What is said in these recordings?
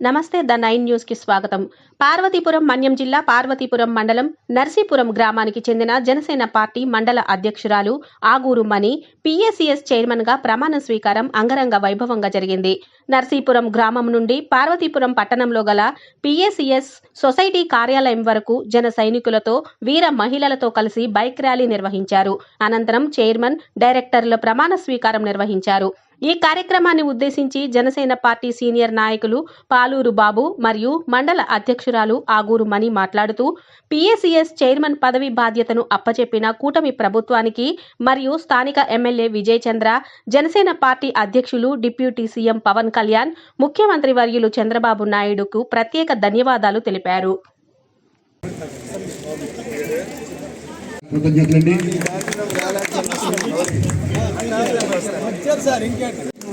నమస్తే the nine న్యూస్కి స్వాగతం. పార్వతీపురం మన్యం జిల్లా పార్వతీపురం మండలం నర్సీపురం గ్రామానికి చెందిన జనసేన పార్టీ మండల అధ్యక్షురాలు ఆగూరు మణి పిఎసిఎస్ చైర్మన్గా ప్రమాణ స్వీకారం అంగరంగ వైభవంగా జరిగింది. నర్సీపురం గ్రామం నుండి పార్వతీపురం పట్టణంలో గల పిఎసిఎస్ సొసైటీ కార్యాలయం వరకు జన సైనికులతో వీర మహిళలతో కలిసి బైక్ ర్యాలీ నిర్వహించారు. అనంతరం చైర్మన్ డైరెక్టర్ల ప్రమాణ స్వీకారం నిర్వహించారు. ఈ కార్యక్రమాన్ని ఉద్దేశించి జనసేన పార్టీ సీనియర్ నాయకులు పాలూరు బాబు మరియు మండల అధ్యక్షురాలు ఆగూరు మణి మాట్లాడుతూ పిఎసిఎస్ చైర్మన్ పదవి బాధ్యతను అప్పచెప్పిన కూటమి ప్రభుత్వానికి మరియు స్థానిక ఎమ్మెల్యే విజయ్ చంద్ర జనసేన పార్టీ అధ్యక్షులు డిప్యూటీ సీఎం పవన్ కళ్యాణ్ ముఖ్యమంత్రి వర్యులు చంద్రబాబు నాయుడుకు ప్రత్యేక ధన్యవాదాలు తెలిపారు. కృతజ్ఞతలండి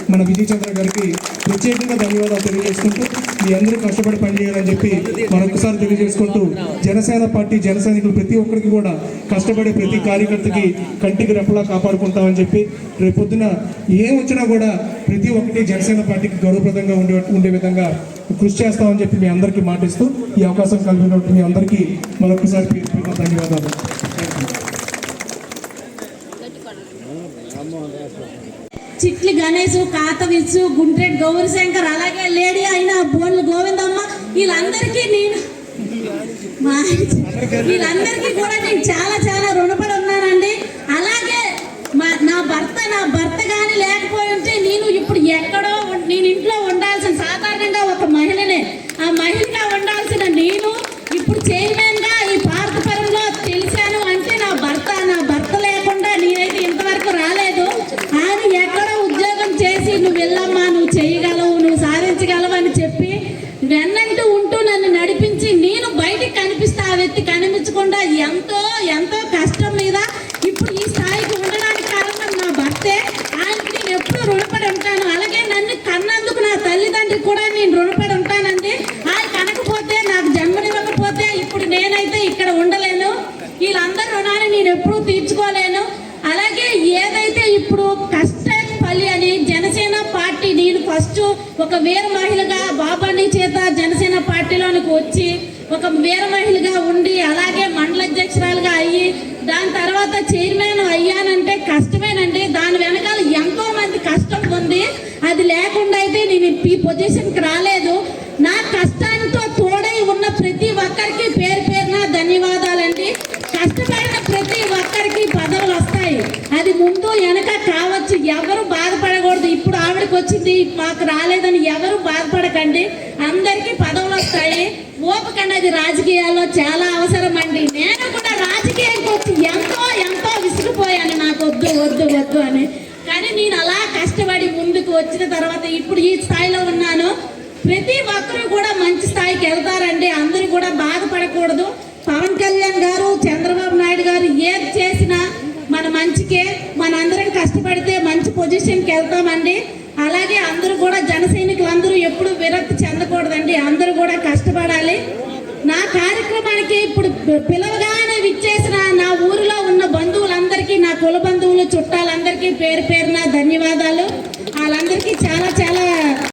మన విజయ్ చంద్ర గారికి ప్రత్యేకంగా ధన్యవాదాలు తెలియజేసుకుంటూ మీ అందరూ కష్టపడి పనిచేయాలని చెప్పి మరొకసారి తెలియజేసుకుంటూ జనసేన పార్టీ జన సైనికులు ప్రతి ఒక్కరికి కూడా కష్టపడే ప్రతి కార్యకర్తకి కంటికి రెప్పలా కాపాడుకుంటామని చెప్పి రేపొద్దున ఏం వచ్చినా కూడా ప్రతి ఒక్కటి జనసేన పార్టీకి గౌరవప్రదంగా ఉండే ఉండే విధంగా కృషి చేస్తామని చెప్పి మీ అందరికీ మాటిస్తూ ఈ అవకాశం కలిగినట్టు మీ అందరికీ మరొకసారి ధన్యవాదాలు. చిట్లి గణేష్ కాతవిచ్చు గుంట్రెడ్ గౌరీశంకర్ అలాగే లేడీ అయిన బోన్లు గోవిందమ్మ వీళ్ళందరికీ నేను మా వీళ్ళందరికీ కూడా నేను చాలా చాలా రుణపడి ఉన్నానండి. అలాగే మా నా భర్త నా భర్త కానీ లేకపోయి ఉంటే నేను ఇప్పుడు ఎక్కడో నేను ఇంట్లో ఉండాల్సిన సాధారణంగా ఒక మహిళనే. ఆ మహిళగా ఉండాల్సిన నేను వెన్నంటూ ఉంటూ నన్ను నడిపించి నేను బయటికి కనిపిస్తా ఆ వ్యక్తి కనిపించకుండా ఎంతో ఎంతో కష్టం మీద ఇప్పుడు ఈ స్థాయికి ఉండడానికి కారణం నా భర్తే. ఆయనకి నేను ఎప్పుడూ రుణపడి ఉంటాను. అలాగే నన్ను కన్నందుకు నా తల్లిదండ్రులు కూడా నేను రుణపడి ఉంటానండి. ఆయన కనకపోతే నాకు జన్మనివ్వకపోతే ఇప్పుడు నేనైతే ఇక్కడ ఉండలేను. వీళ్ళందరి రుణాన్ని నేను ఎప్పుడూ తీర్చుకోలేను. అలాగే ఏదైతే ఇప్పుడు కష్ట ఫస్ట్ ఒక వీర మహిళగా బాబాని చేత జనసేన పార్టీలోనికి వచ్చి ఒక వీర మహిళగా ఉండి అలాగే మండల అధ్యక్షురాలుగా అయ్యి దాని తర్వాత చైర్మన్ అయ్యానంటే కష్టమేనండి. దాని వెనకాల ఎంతో మంది కష్టం ఉంది. అది లేకుండా అయితే నేను ఈ పొజిషన్కి రాలేదు. నా కష్టంతో తోడై ఉన్న ప్రతి ఒక్కరికి పేరు పేరున ధన్యవాదాలండి. కష్టపడిన ప్రతి ఒక్కరికి పదవులు వస్తాయి. అది ముందు వెనక కావచ్చు. ఎవరు బాధపడ ఆవిడకి వచ్చింది మాకు రాలేదని ఎవరు బాధపడకండి. అందరికీ పదవులు వస్తాయి. ఓపకండి రాజకీయాల్లో చాలా అవసరం అండి నేను కూడా రాజకీయానికి వచ్చి ఎంతో ఎంతో విసిగిపోయాను. నాకు వద్దు వద్దు వద్దు అని. కానీ నేను అలా కష్టపడి ముందుకు వచ్చిన తర్వాత ఇప్పుడు ఈ స్థాయిలో ఉన్నాను. ప్రతి ఒక్కరు కూడా మంచి స్థాయికి వెళ్తారండి అందరూ కూడా బాధపడకూడదు పవన్ కళ్యాణ్ గారు చంద్రబాబు నాయుడు గారు ఏది చేసినా మన మంచికే మనందరం కష్టపడితే మంచి పొజిషన్కి వెళ్తామండి. అలాగే అందరూ కూడా జన సైనికులందరూ ఎప్పుడు విరక్తి చెందకూడదండి. అందరూ కూడా కష్టపడాలి. నా కార్యక్రమానికి ఇప్పుడు పిలవగానే విచ్చేసిన నా ఊరిలో ఉన్న బంధువులందరికీ నా కుల బంధువులు చుట్టాలందరికీ పేరు పేరున ధన్యవాదాలు. వాళ్ళందరికీ చాలా చాలా